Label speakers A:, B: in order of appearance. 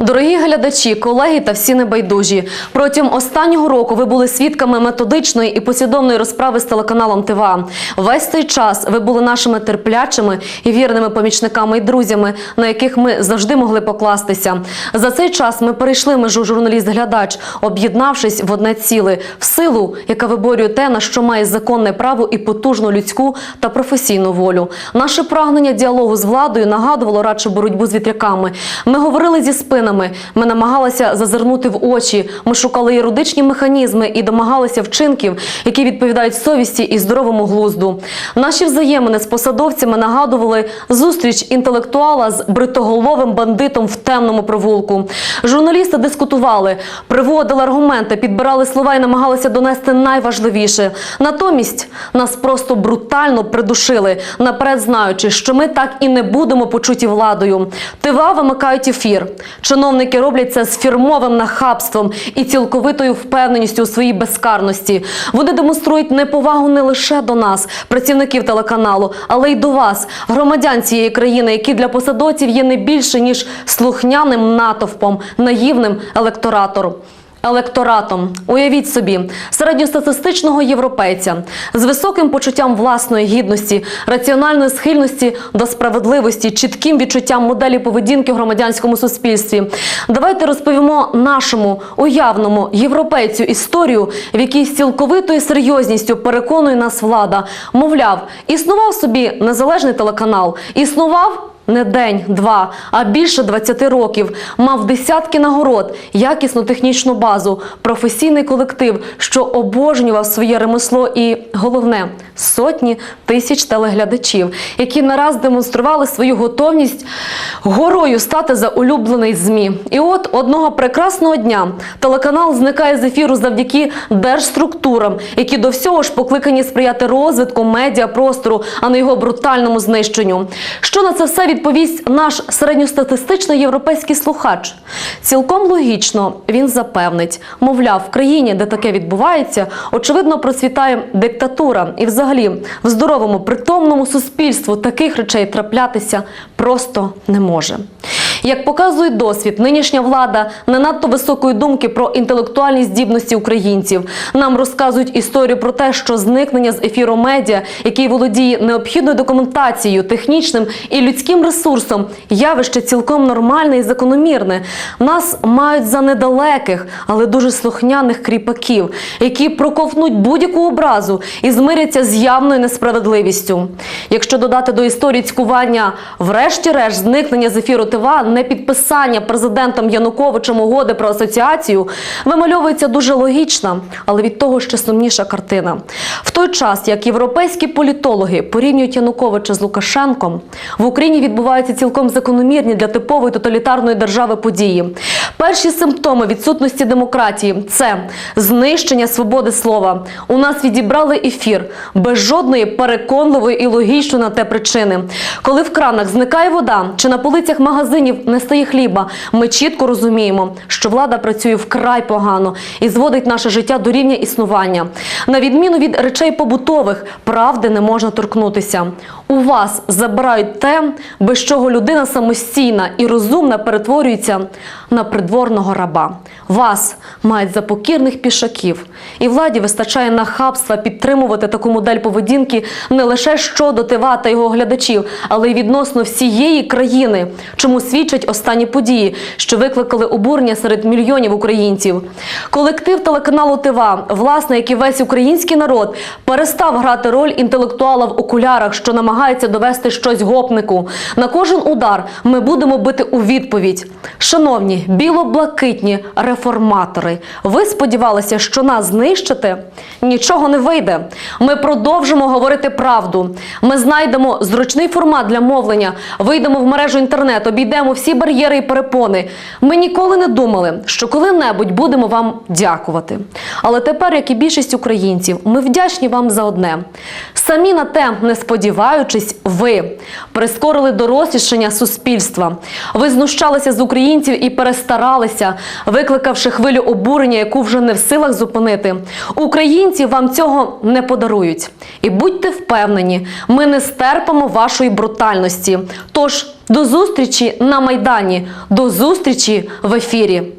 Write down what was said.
A: Дорогі глядачі, колеги та всі небайдужі. Протягом останнього року ви були свідками методичної і послідовної розправи з телеканалом ТВА. Весь цей час ви були нашими терплячими і вірними помічниками і друзями, на яких ми завжди могли покластися. За цей час ми перейшли межу журналіст-глядач, об'єднавшись в одне ціле, в силу, яка виборює те, на що має законне право і потужну людську та професійну волю. Наше прагнення діалогу з владою нагадувало радше боротьбу з вітряками. Ми говорили зі спинами, ми намагалися зазирнути в очі. Ми шукали юридичні механізми і домагалися вчинків, які відповідають совісті і здоровому глузду. Наші взаємини з посадовцями нагадували зустріч інтелектуала з бритоголовим бандитом в темному провулку. Журналісти дискутували, приводили аргументи, підбирали слова і намагалися донести найважливіше. Натомість нас просто брутально придушили, наперед знаючи, що ми так і не будемо почуті владою. ТВА вимикають ефір. Чиновники роблять це з фірмовим нахабством і цілковитою впевненістю у своїй безкарності. Вони демонструють неповагу не лише до нас, працівників телеканалу, але й до вас, громадян цієї країни, які для посадовців є не більше ніж слухняним натовпом, наївним електоратором. Електоратом, уявіть собі, середньостатистичного європейця з високим почуттям власної гідності, раціональної схильності до справедливості, чітким відчуттям моделі поведінки в громадянському суспільстві. Давайте розповімо нашому уявному європейцю історію, в якій з цілковитою серйозністю переконує нас влада. Мовляв, існував собі незалежний телеканал, існував. Не день, два, а більше 20 років. Мав десятки нагород, якісну технічну базу, професійний колектив, що обожнював своє ремесло і, головне, сотні тисяч телеглядачів, які не раз демонстрували свою готовність горою стати за улюблений ЗМІ. І от одного прекрасного дня телеканал зникає з ефіру завдяки держструктурам, які до всього ж покликані сприяти розвитку медіапростору, а не його брутальному знищенню. Що на це все відповість наш середньостатистичний європейський слухач? Цілком логічно він запевнить, мовляв, в країні, де таке відбувається, очевидно процвітає диктатура, і взагалі в здоровому притомному суспільству таких речей траплятися просто не може. Як показує досвід, нинішня влада не надто високої думки про інтелектуальні здібності українців. Нам розказують історію про те, що зникнення з ефіру медіа, який володіє необхідною документацією, технічним і людським ресурсом, явище цілком нормальне і закономірне. Нас мають за недалеких, але дуже слухняних кріпаків, які проковтнуть будь-яку образу і змиряться з явною несправедливістю. Якщо додати до історії цькування, врешті-решт, зникнення з ефіру ТВА, не підписання президентом Януковичем угоди про асоціацію, вимальовується дуже логічна, але від того ще сумніша картина. В той час, як європейські політологи порівнюють Януковича з Лукашенком, в Україні відбуваються цілком закономірні для типової тоталітарної держави події. Перші симптоми відсутності демократії це знищення свободи слова. У нас відібрали ефір без жодної переконливої і логічної на те причини. Коли в кранах зникає вода чи на полицях магазинів не стає хліба, ми чітко розуміємо, що влада працює вкрай погано і зводить наше життя до рівня існування. На відміну від речей побутових, правди не можна торкнутися. У вас забирають те, без чого людина самостійна і розумна перетворюється на придворного раба. Вас мають за покірних пішаків. І владі вистачає нахабства підтримувати таку модель поведінки не лише щодо ТВА та його глядачів, але й відносно всієї країни, чому свідчать останні події, що викликали обурення серед мільйонів українців. Колектив телеканалу ТВА, власне, як і весь український народ, перестав грати роль інтелектуала в окулярах, що намагається довести щось гопнику. На кожен удар ми будемо бити у відповідь. Шановні біло-блакитні реформатори, ви сподівалися, що нас знищите? Нічого не вийде. Ми продовжимо говорити правду. Ми знайдемо зручний формат для мовлення, вийдемо в мережу інтернет, обійдемо всі бар'єри і перепони. Ми ніколи не думали, що коли-небудь будемо вам дякувати. Але тепер, як і більшість українців, ми вдячні вам за одне. Самі на те не сподіваючись, ви прискорили дорослішання суспільства. Ви знущалися з українців і перестаралися, викликавши хвилю обурення, яку вже не в силах зупинити. Українці вам цього не подарують. І будьте впевнені, ми не стерпимо вашої брутальності. Тож до зустрічі на майдані, до зустрічі в ефірі.